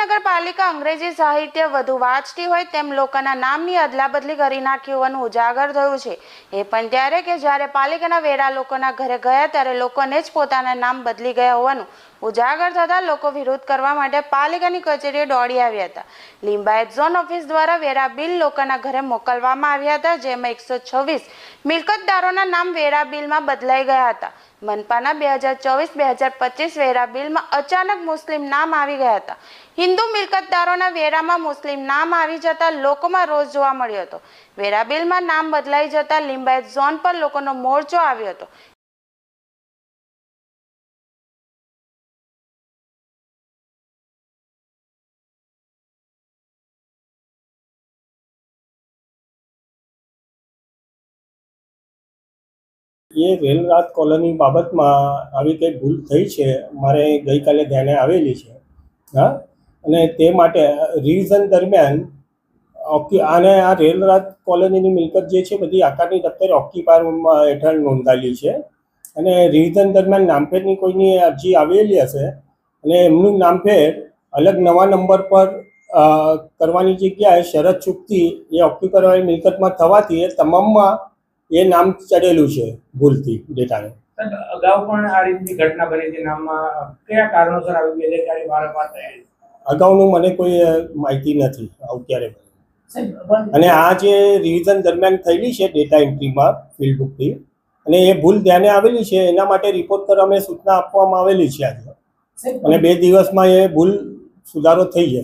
નગરપાલિકા અંગ્રેજી સાહિત્ય વધુ વાંચતી હોય તેમ લોકોના નામની અદલાબદલી કરી નાખી હોવાનું ઉજાગર થયું છે. એ પણ ત્યારે કે જ્યારે પાલિકાના વેરા લોકોના ઘરે ગયા ત્યારે લોકોને જ પોતાના નામ બદલી ગયા હોવાનું ઉજાગર થતાં લોકો વિરોધ કરવા માટે પાલિકાની કચેરીએ દોડી આવ્યા હતા. લિંબાયત ઝોન ઓફિસ દ્વારા વેરા બિલ લોકોના ઘરે મોકલવામાં આવ્યા હતા, જેમાં એકસો છવ્વીસ મિલકતદારોના નામ વેરા બિલમાં બદલાઈ ગયા હતા. મનપાના બે હજાર ચોવીસ, બે હજાર પચીસ વેરા બિલમાં અચાનક મુસ્લિમ નામ આવી ગયા હતા. હિન્દુ મિલકતદારોના વેરામાં મુસ્લિમ નામ આવી જતા લોકોમાં રોષ જોવા મળ્યો હતો. વેરા બિલમાં નામ બદલાઈ જતા લિંબાયત ઝોન પર લોકોનો મોરચો આવ્યો હતો. એ રેલ રાત કોલોની બાબતમાં આવી કંઈ ભૂલ થઈ છે. મારે ગઈકાલે ધ્યાને આવેલી છે. હા? અને તે માટે રિવિઝન દરમિયાન ઓકી આને આ રેલ રાત કોલોનીની મિલકત જે છે બધી આકારની દફતરે ઓક્યુપાયર હેઠળ નોંધાયેલી છે. અને રિવિઝન દરમિયાન નામફેરની કોઈની અરજી આવેલી હશે અને એમનું નામફેર અલગ નવા નંબર પર કરવાની જગ્યાએ શરત ચૂકતી એ ઓક્યુપાયર મિલકતમાં થવાથી એ તમામમાં એ નામ ચડેલું છે ભૂલથી ડેટાને. અગાઉ પણ આ રીતની ઘટના બની હતી નામમાં કયા કારણોસર આવી બેદરકારી વારંવાર થઈ અગાઉનું મને કોઈ માહિતી નથી આવું ક્યારે અને આ જે રિવિઝન દરમિયાન થયેલી છે ડેટા એન્ટ્રીમાં ફિલ્ડ બુકથી અને એ ભૂલ ધ્યાને આવેલી છે એના માટે રિપોર્ટ કરવા અમે સૂચના આપવામાં આવેલી છે આજે. અને બે દિવસમાં એ ભૂલ સુધારો થઈ જશે.